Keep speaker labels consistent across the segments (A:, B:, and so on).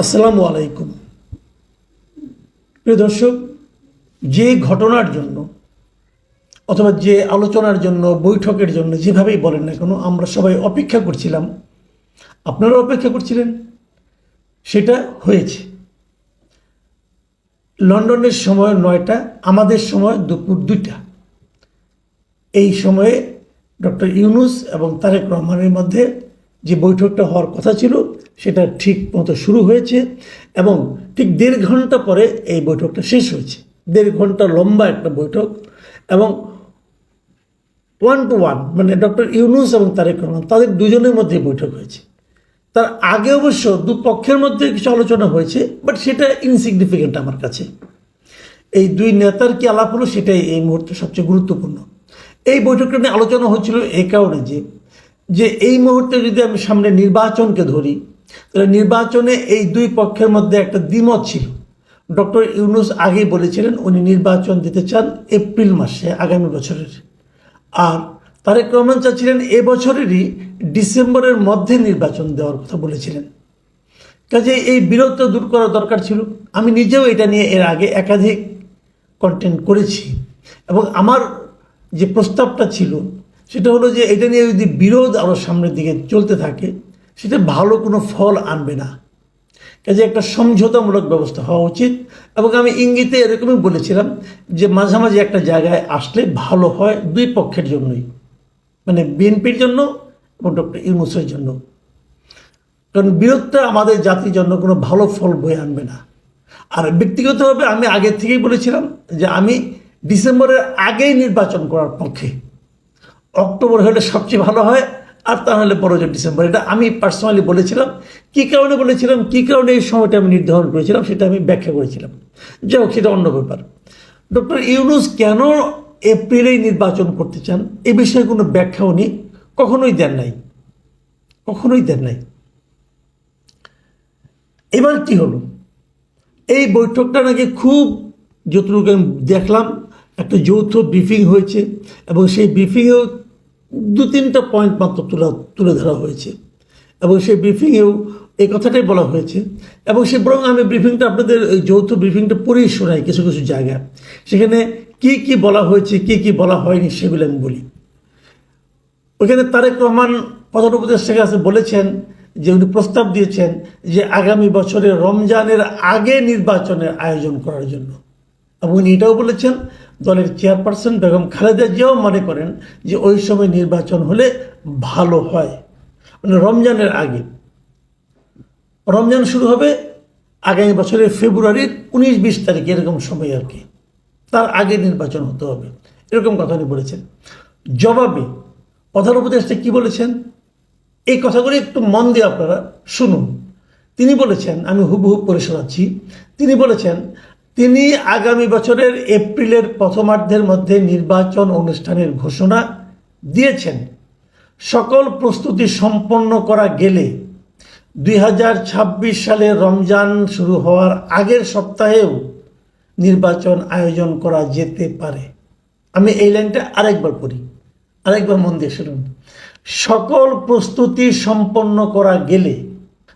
A: আসসালামু আলাইকুম। প্রিয় দর্শক, যে ঘটনার জন্য অথবা যে আলোচনার জন্য, বৈঠকের জন্য যেভাবেই বলেন না কেন, আমরা সবাই অপেক্ষা করছিলাম। আপনারা অপেক্ষা করছিলেন? সেটা হয়েছে। লন্ডনের সময় নয়টা, আমাদের সময় দুপুর দুইটা। এই সময়ে ডক্টর ইউনুস এবং তারেক রহমানের মধ্যে যে বৈঠকটা হওয়ার কথা ছিল, সেটা ঠিক মতো শুরু হয়েছে এবং ঠিক দেড় ঘণ্টা পরে এই বৈঠকটা শেষ হয়েছে। দেড় ঘণ্টা লম্বা একটা বৈঠক এবং ওয়ান টু ওয়ান মানে ডক্টর ইউনুস এবং তারেক রহমান তাদের দুজনের মধ্যে বৈঠক হয়েছে। তার আগে অবশ্য দুপক্ষের মধ্যে কিছু আলোচনা হয়েছে বাট সেটা ইনসিগনিফিকেন্ট আমার কাছে। এই দুই নেতার কি আলাপ হলো, সেটাই এই মুহূর্তে সবচেয়ে গুরুত্বপূর্ণ। এই বৈঠকটা নিয়ে আলোচনা হচ্ছিল এই কারণে যে যে এই মুহূর্তে যদি আমি সামনে নির্বাচনকে ধরি, তাহলে নির্বাচনে এই দুই পক্ষের মধ্যে একটা দ্বিমত ছিল। ডক্টর ইউনুস আগেই বলেছিলেন, উনি নির্বাচন দিতে চান এপ্রিল মাসে, আগামী বছরের। আর তারেক রহমান চাচ্ছিলেন এবছরেরই ডিসেম্বরের মধ্যে নির্বাচন দেওয়ার কথা বলেছিলেন। কাজে এই বিরোধটা দূর করা দরকার ছিল। আমি নিজেও এটা নিয়ে এর আগে একাধিক কন্টেন্ট করেছি। এবং আমার যে প্রস্তাবটা ছিল সেটা হলো যে এটা নিয়ে যদি বিরোধ আরও সামনের দিকে চলতে থাকে, সেটা ভালো কোনো ফল আনবে না। কাজে একটা সমঝোতামূলক ব্যবস্থা হওয়া উচিত। এবং আমি ইঙ্গিতে এরকমই বলেছিলাম যে মাঝামাঝি একটা জায়গায় আসলে ভালো হয় দুই পক্ষের জন্যই। মানে বিএনপির জন্য এবং ডক্টর ইউনুসের জন্য। কারণ বিরোধটা আমাদের জাতির জন্য কোনো ভালো ফল বয়ে আনবে না। আর ব্যক্তিগতভাবে আমি আগে থেকেই বলেছিলাম যে আমি ডিসেম্বরের আগেই নির্বাচন করার পক্ষে। অক্টোবর হলে সবচেয়ে ভালো হয়, আর তা হলে বড় যে ডিসেম্বর। এটা আমি পার্সোনালি বলেছিলাম। কী কারণে বলেছিলাম? কী কারণে এই সময়টা আমি নির্ধারণ করেছিলাম? সেটা আমি ব্যাখ্যা করেছিলাম। যাই হোক, সেটা অন্য ব্যাপার। ডক্টর ইউনুস কেন এপ্রিলেই নির্বাচন করতে চান? এ বিষয়ে কোনো ব্যাখ্যা উনি কখনোই দেন নাই। কখনোই দেন নাই। এবার কি হলো? এই বৈঠকটা নাকি খুব যতটুকু আমি দেখলাম একটা যৌথ ব্রিফিং হয়েছে এবং সেই ব্রিফিংয়েও দু তিনটা পয়েন্ট মাত্র তুলে তুলে ধরা হয়েছে। এবং সেই ব্রিফিংয়েও এই কথাটাই বলা হয়েছে। এবং সে বরং আমি ব্রিফিংটা আপনাদের যৌথ ব্রিফিংটা পড়েই শোনাই কিছু কিছু জায়গায়। সেখানে কি কি বলা হয়েছে, কি কি বলা হয়নি সেগুলো আমি বলি। ওইখানে তারেক রহমান প্রধান উপদেষ্টার কাছে বলেছেন যে উনি প্রস্তাব দিয়েছেন যে আগামী বছরে রমজানের আগে নির্বাচনের আয়োজন করার জন্য। এবং উনি এটাও বলেছেন দলের চেয়ারপারসন বেগম খালেদা জিয়াও মনে করেন যে ওই সময় নির্বাচন হলে ভালো হয়। মানে রমজানের আগে। রমজান শুরু হবে আগামী বছরের ফেব্রুয়ারির উনিশ বিশ তারিখ, এরকম সময় আর কি। তার আগে নির্বাচন হতে হবে। এরকম কথা উনি বলেছেন। জবাবে প্রধান উপদেষ্টা কি বলেছেন? এই কথাগুলি একটু মন দিয়ে আপনারা শুনুন। তিনি বলেছেন, আমি হুবহু পড়ে শোনাচ্ছি। তিনি বলেছেন তিনি আগামী বছরের এপ্রিলের প্রথমার্ধের মধ্যে নির্বাচন অনুষ্ঠানের ঘোষণা দিয়েছেন। সকল প্রস্তুতি সম্পন্ন করা গেলে দুই হাজার ছাব্বিশ সালে রমজান শুরু হওয়ার আগের সপ্তাহেও নির্বাচন আয়োজন করা যেতে পারে। আমি এই লাইনটা আরেকবার পড়ি, আরেকবার মন দিয়ে শুনুন। সকল প্রস্তুতি সম্পন্ন করা গেলে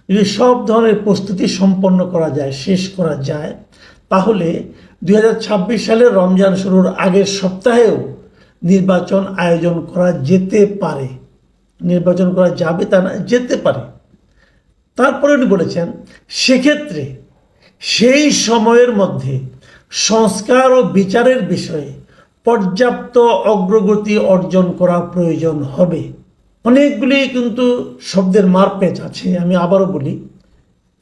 A: যদি সব ধরনের প্রস্তুতি সম্পন্ন করা যায়, শেষ করা যায় তাহলে দু হাজার ছাব্বিশ সালের রমজান শুরুর আগের সপ্তাহেও নির্বাচন আয়োজন করা যেতে পারে। নির্বাচন করা যাবে তা না, যেতে পারে। তারপরে উনি বলেছেন, সেক্ষেত্রে সেই সময়ের মধ্যে সংস্কার ও বিচারের বিষয়ে পর্যাপ্ত অগ্রগতি অর্জন করা প্রয়োজন হবে। অনেকগুলি কিন্তু শব্দের মারপেচ আছে, আমি আবারও বলি।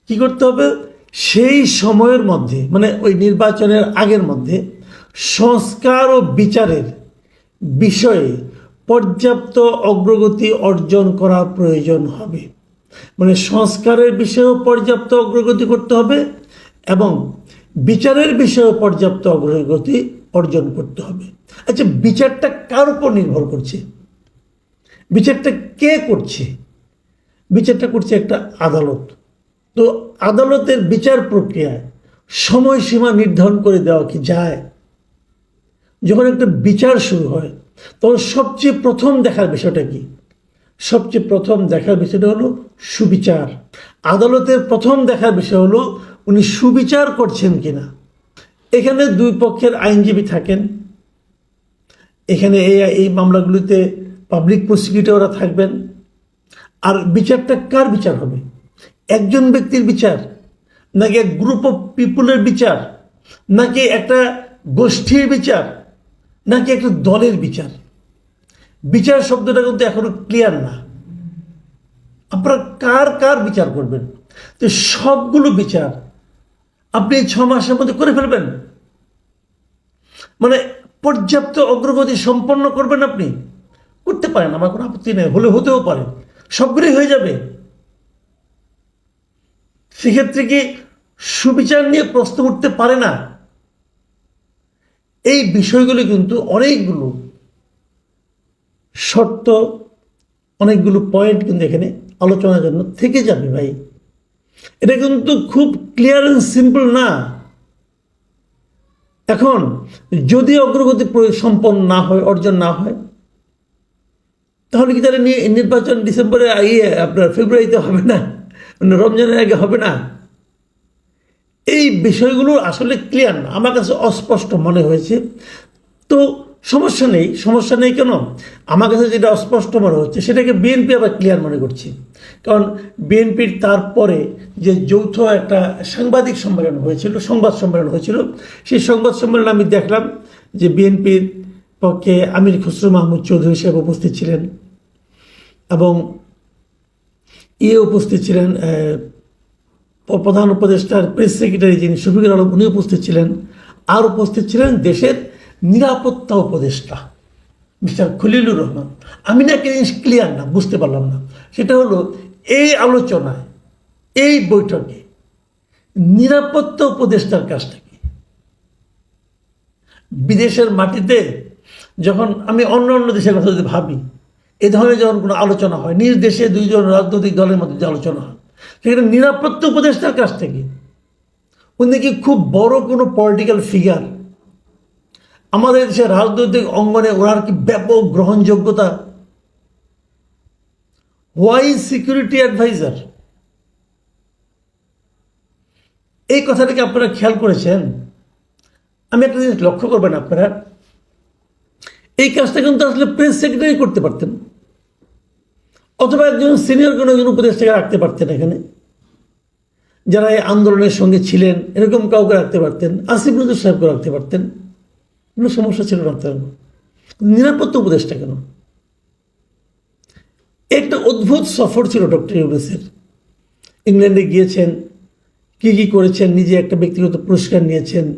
A: কি করতে হবে? সেই সময়ের মধ্যে মানে ওই নির্বাচনের আগের মধ্যে, সংস্কার ও বিচারের বিষয়ে পর্যাপ্ত অগ্রগতি অর্জন করা প্রয়োজন হবে। মানে সংস্কারের বিষয়েও পর্যাপ্ত অগ্রগতি করতে হবে এবং বিচারের বিষয়েও পর্যাপ্ত অগ্রগতি অর্জন করতে হবে। আচ্ছা বিচারটা কার উপর নির্ভর করছে? বিচারটা কে করছে? বিচারটা করছে একটা আদালত। তো আদালতের বিচার প্রক্রিয়ায় সময়সীমা নির্ধারণ করে দেওয়া কি যায়? যখন একটা বিচার শুরু হয়, তখন সবচেয়ে প্রথম দেখার বিষয়টা কি? সবচেয়ে প্রথম দেখার বিষয়টা হলো সুবিচার। আদালতের প্রথম দেখার বিষয় হলো উনি সুবিচার করছেন কিনা। এখানে দুই পক্ষের আইনজীবী থাকেন। এখানে এই এই মামলাগুলিতে পাবলিক প্রসিকিউটররা থাকবেন। আর বিচারটা কার বিচার হবে? একজন ব্যক্তির বিচার, নাকি এক গ্রুপ অফ পিপুলের বিচার, নাকি একটা গোষ্ঠীর বিচার, নাকি একটা দলের বিচার? বিচার শব্দটা কিন্তু এখনও ক্লিয়ার না। আপনারা কার কার বিচার করবেন? তো সবগুলো বিচার আপনি ছ মাসের মধ্যে করে ফেলবেন। মানে পর্যাপ্ত অগ্রগতি সম্পন্ন করবেন আপনি। করতে পারেন, আমার কোনো আপত্তি নেই হলে হতেও পারে। সবগুলোই হয়ে যাবে। সেক্ষেত্রে কি সুবিচার নিয়ে প্রশ্ন উঠতে পারে না? এই বিষয়গুলো কিন্তু অনেকগুলো শর্ত, অনেকগুলো পয়েন্ট কিন্তু এখানে আলোচনার জন্য থেকে যাবে ভাই। এটা কিন্তু খুব ক্লিয়ার অ্যান্ড সিম্পল না। এখন, যদি অগ্রগতি সম্পন্ন না হয়, অর্জন না হয়, তাহলে কি তাহলে নির্বাচন ডিসেম্বরে ইয়ে আপনার ফেব্রুয়ারিতে হবে না? রমজানের আগে হবে না? এই বিষয়গুলো আসলে ক্লিয়ার না। আমার কাছে অস্পষ্ট মনে হয়েছে। তো সমস্যা নেই। সমস্যা নেই কেন? আমার কাছে যেটা অস্পষ্ট মনে হচ্ছে, সেটাকে বিএনপি আবার ক্লিয়ার মনে করছি। কারণ বিএনপির তারপরে যে যৌথ একটা সাংবাদিক সম্মেলন হয়েছিল, সংবাদ সম্মেলন হয়েছিল, সেই সংবাদ সম্মেলনে আমি দেখলাম যে বিএনপির পক্ষে আমির খসরু মাহমুদ চৌধুরী সাহেব উপস্থিত ছিলেন এবং ইয়ে উপস্থিত ছিলেন প্রধান উপদেষ্টার প্রেস সেক্রেটারি যিনি শফিকুল আলম উনি উপস্থিত ছিলেন। আর উপস্থিত ছিলেন দেশের নিরাপত্তা উপদেষ্টা, মিস্টার খলিলুর রহমান। আমি না জিনিস ক্লিয়ার না, বুঝতে পারলাম না। সেটা হলো, এই আলোচনায়, এই বৈঠকে নিরাপত্তা উপদেষ্টার কাজটা কি? বিদেশের মাটিতে যখন আমি অন্য অন্য দেশের কথা যদি ভাবি এ ধরনের যখন কোনো আলোচনা হয়, নিজ দেশে দুইজন রাজনৈতিক দলের মধ্যে যে আলোচনা হয়, সেখানে নিরাপত্তা উপদেষ্টার কাছ থেকে উনি কি খুব বড় কোনো পলিটিক্যাল ফিগার আমাদের দেশের রাজনৈতিক অঙ্গনে ওনার কি ব্যাপক গ্রহণযোগ্যতা? হোয়াই সিকিউরিটি অ্যাডভাইজার এই কথাটাকে আপনারা খেয়াল করেছেন? আমি একটা জিনিস লক্ষ্য করবেন আপনারা। এই কাজটা কিন্তু আসলে প্রেস সেক্রেটারি করতে পারতেন। অথবা একজন সিনিয়র কোনো একজন উপদেষ্টাকে রাখতে পারতেন এখানে। যারা এই আন্দোলনের সঙ্গে ছিলেন, এরকম কাউকে রাখতে পারতেন, আসিফ নজর সাহেবকে রাখতে পারতেন। কোনো সমস্যা ছিল না তার নিরাপত্তা উপদেষ্টা কেন? একটা অদ্ভুত সফর ছিল ডক্টর ইউনুসের। ইংল্যান্ডে গিয়েছেন, কি কি করেছেন, নিজে একটা ব্যক্তিগত পুরস্কার নিয়েছেন।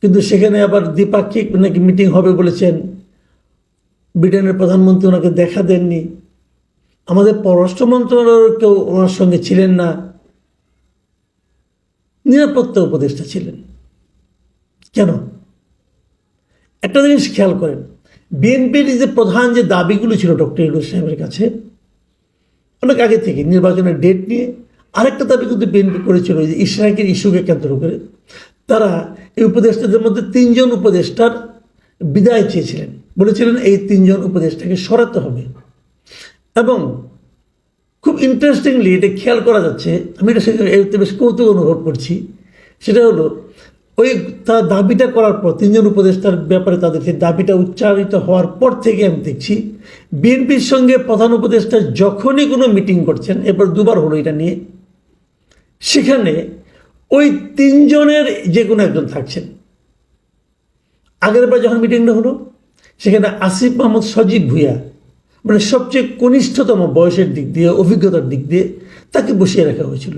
A: কিন্তু সেখানে আবার দ্বিপাক্ষিক নাকি মিটিং হবে বলেছেন। ব্রিটেনের প্রধানমন্ত্রী ওনাকে দেখা দেননি। আমাদের পররাষ্ট্র মন্ত্রণালয়ের কেউ ওনার সঙ্গে ছিলেন না। নিরাপত্তা উপদেষ্টা ছিলেন। কেন? একটা জিনিস খেয়াল করেন, বিএনপির যে প্রধান যে দাবিগুলো ছিল ডক্টর ইউনুস সাহেবের কাছে, অনেক আগে থেকে নির্বাচনের ডেট নিয়ে আরেকটা দাবি কিন্তু বিএনপি করেছিল যে ইসরায়েলের ইস্যুকে কেন্দ্র করে। তারা এই উপদেষ্টাদের মধ্যে তিনজন উপদেষ্টার বিদায় চেয়েছিলেন। বলেছিলেন এই তিনজন উপদেষ্টাকে সরাতে হবে। এবং খুব ইন্টারেস্টিংলি এটা খেয়াল করা যাচ্ছে, আমি এটা সেখানে বেশ কৌতুক অনুভব করছি। সেটা হলো, ওই তার দাবিটা করার পর তিনজন উপদেষ্টার ব্যাপারে তাদের সেই দাবিটা উচ্চারিত হওয়ার পর থেকে আমি দেখছি, বিএনপির সঙ্গে প্রধান উপদেষ্টা যখনই কোনো মিটিং করছেন, এরপর দুবার হলো এটা নিয়ে, সেখানে ওই তিনজনের যে কোনো একজন থাকছেন। আগের বার যখন মিটিংটা হলো, সেখানে আসিফ মাহমুদ সজীব ভুইয়া মানে সবচেয়ে কনিষ্ঠতম বয়সের দিক দিয়ে, অভিজ্ঞতার দিক দিয়ে তাকে বসিয়ে রাখা হয়েছিল।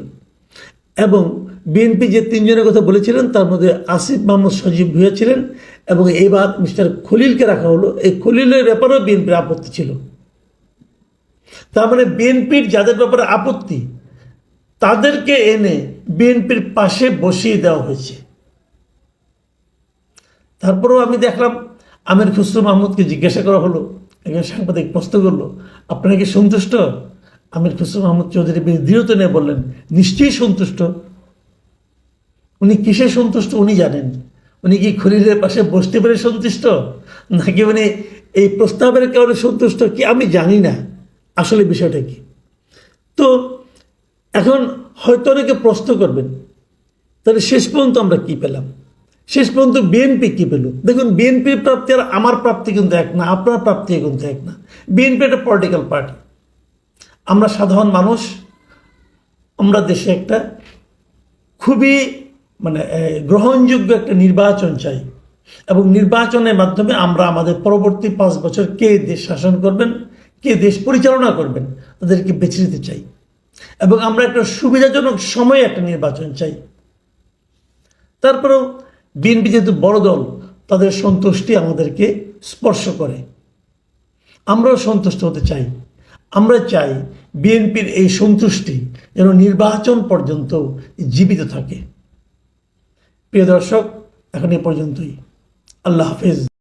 A: এবং বিএনপি যে তিনজনের কথা বলেছিলেন, তার মধ্যে আসিফ মাহমুদ সজীব ভুইয়া ছিলেন এবং এবার মিস্টার খলিলকে রাখা হলো। এই খলিলের ব্যাপারেও বিএনপির আপত্তি ছিল। তার মানে বিএনপির যাদের ব্যাপারে আপত্তি, তাদেরকে এনে বিএনপির পাশে বসিয়ে দেওয়া হয়েছে। তারপরেও আমি দেখলাম আমির খুসরু মাহমুদকে জিজ্ঞাসা করা হলো একজন সাংবাদিক প্রশ্ন করল, আপনারা কি সন্তুষ্ট? আমির খুসরু মাহমুদ চৌধুরী বেশ দৃঢ়ত নিয়ে বললেন, নিশ্চয়ই সন্তুষ্ট। উনি কিসে সন্তুষ্ট উনি জানেন। উনি কি খলিলের পাশে বসতে পেরে সন্তুষ্ট? নাকি উনি এই প্রস্তাবের কারণে সন্তুষ্ট কি আমি জানি না। আসলে বিষয়টা কি? তো এখন হয়তো অনেকে প্রশ্ন করবেন, তাহলে শেষ পর্যন্ত আমরা কি পেলাম? শেষ পর্যন্ত বিএনপি কি পেল? দেখুন বিএনপির প্রাপ্তি আর আমার প্রাপ্তি কিন্তু এক না, আপনার প্রাপ্তি কিন্তু এক না। বিএনপি একটা পলিটিক্যাল পার্টি আমরা সাধারণ মানুষ, আমরা দেশে একটা খুবই মানে গ্রহণযোগ্য একটা নির্বাচন চাই। এবং নির্বাচনের মাধ্যমে আমরা আমাদের পরবর্তী পাঁচ বছর কে দেশ শাসন করবেন, কে দেশ পরিচালনা করবেন, তাদেরকে বেছে নিতে চাই। এবং আমরা একটা সুবিধাজনক সময়ে একটা নির্বাচন চাই। তারপরেও বিএনপি যেহেতু বড় দল, তাদের সন্তুষ্টি আমাদেরকে স্পর্শ করে। আমরাও সন্তুষ্ট হতে চাই। আমরা চাই বিএনপির এই সন্তুষ্টি যেন নির্বাচন পর্যন্ত জীবিত থাকে। প্রিয় দর্শক, এখন এ পর্যন্তই। আল্লাহ হাফেজ।